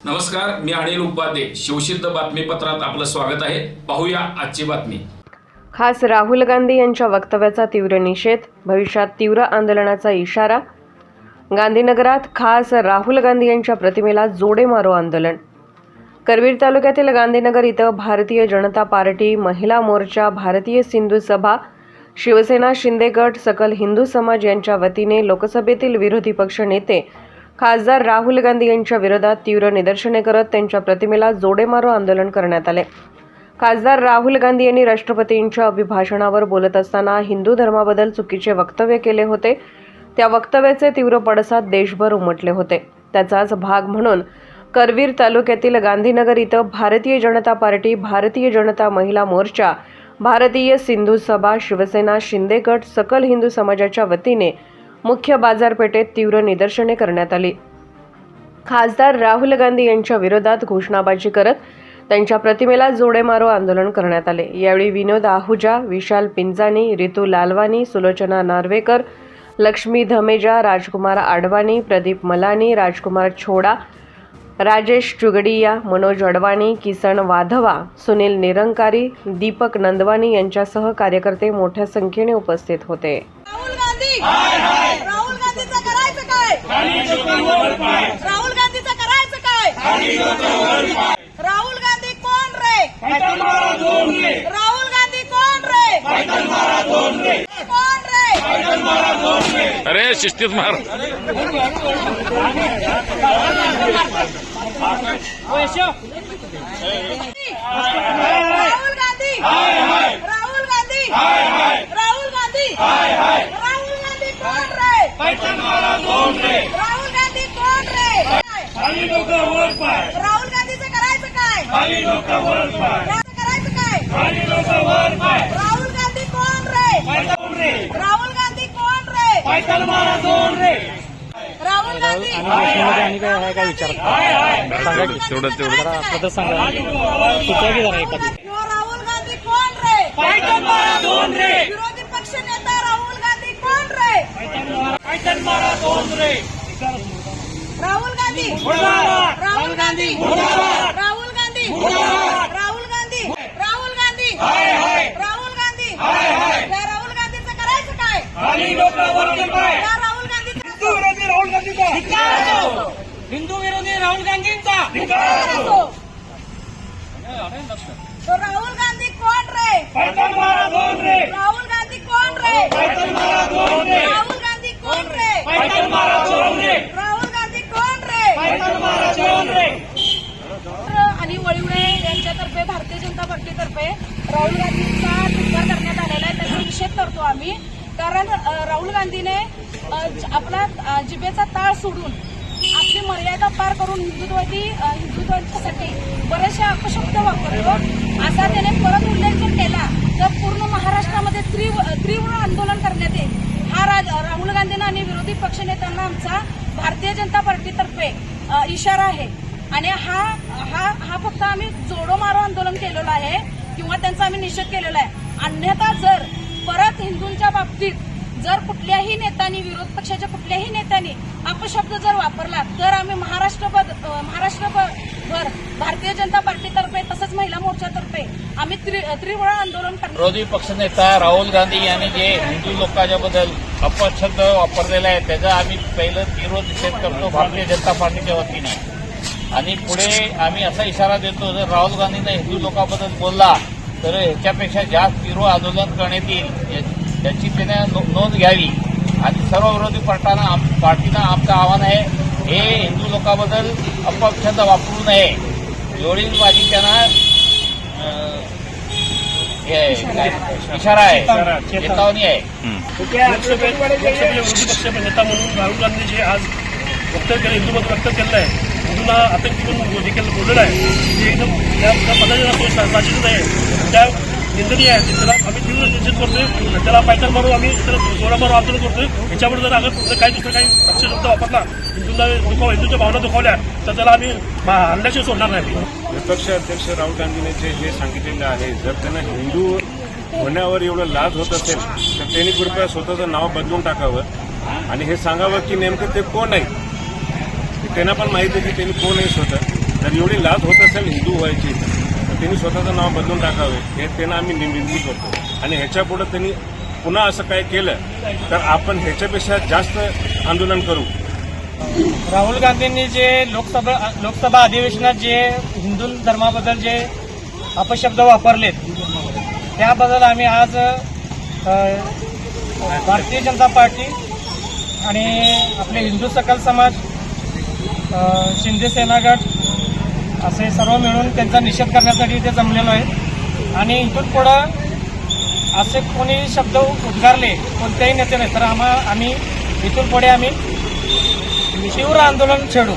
नमस्कार मी अनिल उपाध्ये. शिवसिद्ध बातमीपत्रात आपलं स्वागत आहे. पाहूया आजची बातमी. खास राहुल गांधी यांच्या वक्तव्याचा तीव्र निषेध भविष्यात तीव्र आंदोलनाचा इशारा. गांधीनगरात खास राहुल गांधी यांच्या प्रतिमेला जोडे मारो आंदोलन. करवीर तालुक्यातील गांधीनगर इथं भारतीय जनता पार्टी महिला मोर्चा भारतीय सिंधू सभा शिवसेना शिंदे गट सकल हिंदू समाज यांच्या वतीने लोकसभेतील विरोधी पक्ष नेते खासदार राहुल गांधी यांच्या विरोधात तीव्र निदर्शने करत त्यांच्या प्रतिमेला जोडेमारो आंदोलन करण्यात आले. खासदार राहुल गांधी यांनी राष्ट्रपतींच्या अभिभाषणावर बोलत असताना हिंदू धर्माबद्दल चुकीचे वक्तव्य केले होते. त्या वक्तव्याचे तीव्र पडसाद देशभर उमटले होते. त्याचाच भाग म्हणून करवीर तालुक्यातील गांधीनगर इथं भारतीय जनता पार्टी भारतीय जनता महिला मोर्चा भारतीय सिंधू सभा शिवसेना शिंदे गट सकल हिंदू समाजाच्या वतीने मुख्य बाजारपेठेत तीव्र निदर्शने करण्यात आली. खासदार राहुल गांधी यांच्या विरोधात घोषणाबाजी करत त्यांच्या प्रतिमेला जोडे मारो आंदोलन करण्यात आले. यावेळी विनोद आहुजा विशाल पिंजानी रितू लालवानी सुलोचना नार्वेकर लक्ष्मी धमेजा राजकुमार आडवाणी प्रदीप मलानी राजकुमार छोडा राजेश चुगडिया मनोज अडवाणी किसन वाधवा सुनील निरंकारी दीपक नंदवानी यांच्यासह कार्यकर्ते मोठ्या संख्येने उपस्थित होते. राहुल गांधी! अरे शिस्तीत मार. राहुल गांधी. राहुल गांधी. राहुल गांधी. राहुल गांधी कोण रे? राहुल गांधी कोण रे? राहुल गांधीचं करायचं काय? त्याचं करायचं काय राहुल गांधी कोण रे राहुल गांधी कोण रे राहुल गांधी. आणि काय आहे काय विचार? तेवढं तेवढं जरा पद्धत सांगा. सुचवा की जरा एखादी. राहुल गांधी कोण रे? विरोधी पक्ष नेता राहुल गांधी कोण रे? राहुल गांधी. राहुल गांधी. राहुल गांधी राहुल गांधी राहुल गांधी त्या राहुल गांधीचं करायचं काय त्या राहुल गांधीचं हिंदू विरोधी राहुल गांधींचा. राहुल गांधी कोण रे? राहुल गांधी कोण रे? राहुल गांधी कोण रे? राहुल गांधी कोण रे? आणि वळिवडे यांच्यातर्फे भारतीय जनता पार्टीतर्फे राहुल गांधींचा टिप्पा करण्यात आलेला आहे. त्याचा निषेध करतो आम्ही. कारण राहुल गांधीने आपला जिभेचा ताळ सोडून आपली मर्यादा पार करून हिंदुत्वादी हिंदुत्वासाठी बरेचसे अपशब्द वापरतो असा त्याने परत उल्लेख जर केला तर पूर्ण महाराष्ट्रामध्ये तीव्र तीव्र आंदोलन करण्यात येईल. हा राज राहुल गांधींना आणि विरोधी पक्षनेत्यांना आमचा भारतीय जनता पार्टीतर्फे इशारा आहे. आणि हा हा हा फक्त आम्ही जोडो मारो आंदोलन केलेलं आहे किंवा त्यांचा आम्ही निषेध केलेला आहे. अन्यथा जर परत हिंदूंच्या बाबतीत जर कुठल्याही नेत्यांनी विरोध पक्षाच्या कुठल्याही नेत्यांनी अपशब्द जर वापरला तर आम्ही महाराष्ट्रभर महाराष्ट्रभर भारतीय जनता पार्टीतर्फे तसंच महिला मोर्चातर्फे आम्ही त्रि- आंदोलन करणार. विरोधी पक्षनेता राहुल गांधी यांनी जे हिंदू लोकांच्या बद्दल अपशब्द वापरलेला आहे त्याचा आम्ही पहिलं विरोध निषेध करतो भारतीय जनता पार्टीच्या वतीने. आणि पुढे आम्ही असा इशारा देतो जर राहुल गांधीने हिंदू लोकांबद्दल बोलला तर ह्याच्यापेक्षा जास्त तीव्र आंदोलन करण्यात येईल या- याची त्याने नो- नोंद घ्यावी. आणि सर्व विरोधी पक्षांना आम- पार्टीनं आमचं आव्हान आहे हे हिंदू लोकांबद्दल अपशब्द वापरू नये. माझी त्यांना हे? इशारा आहे. चेतावणी. आहे. लोकसभेत विरोधी नेता म्हणून राहुल गांधी जे आज वक्तव्य केलं हिंदू मत व्यक्त केलं आहे तुला आता म्हणून देखील बोललेलं आहे. ते एकदम त्या त्या पदाचा तो साजिद आहे त्या निंदनीय आहे त्याला आम्ही तीव्र निश्चित करतोय त्याला पायथन मारू आम्ही त्याला जोडा मारून आंदोलन करतोय. याच्यामुळे जर अगर तुमचं काही दुसरं काही पक्षशब्द वापरला हिंदूंना दुखाव हिंदूच्या भावना दुखावल्या तर त्याला आम्ही हल्ल्याशी सोडणार नाही. विपक्ष अध्यक्ष राहुल गांधीने जे हे सांगितलेलं आहे जर त्यांना हिंदू होण्यावर एवढं लाज होत असेल तर त्यांनी कृपया स्वतःचं नाव बदलून टाकावं. आणि हे सांगावं की नेमकं ते कोण आहे त्यांना पण माहिती आहे की त्यांनी कोण आहे स्वतः. तर एवढी लाज होत असेल हिंदू व्हायची तर त्यांनी स्वतःचं नाव बदलून टाकावे. हे त्यांना आम्ही निंदित करतो. आणि ह्याच्यापुढं त्यांनी पुन्हा असं काय केलं तर आपण ह्याच्यापेक्षा जास्त आंदोलन करू. राहुल गांधींनी जे लोकसभा लोकसभा अधिवेशनात जे हिंदू धर्माबद्दल जे अपशब्द वापरलेत त्याबद्दल आम्ही आज भारतीय जनता पार्टी आणि आपले हिंदू सकल समाज शिंदे सेनागट असे सर्व मिळून त्यांचा निषेध करण्यासाठी इथे जमलेलो आहे. आणि इथून पुढं असे कोणी शब्द उद्गारले कोणत्याही नेत्याने तर आम्हा आम्ही इथून पुढे आम्ही तीव्र आंदोलन छेडू.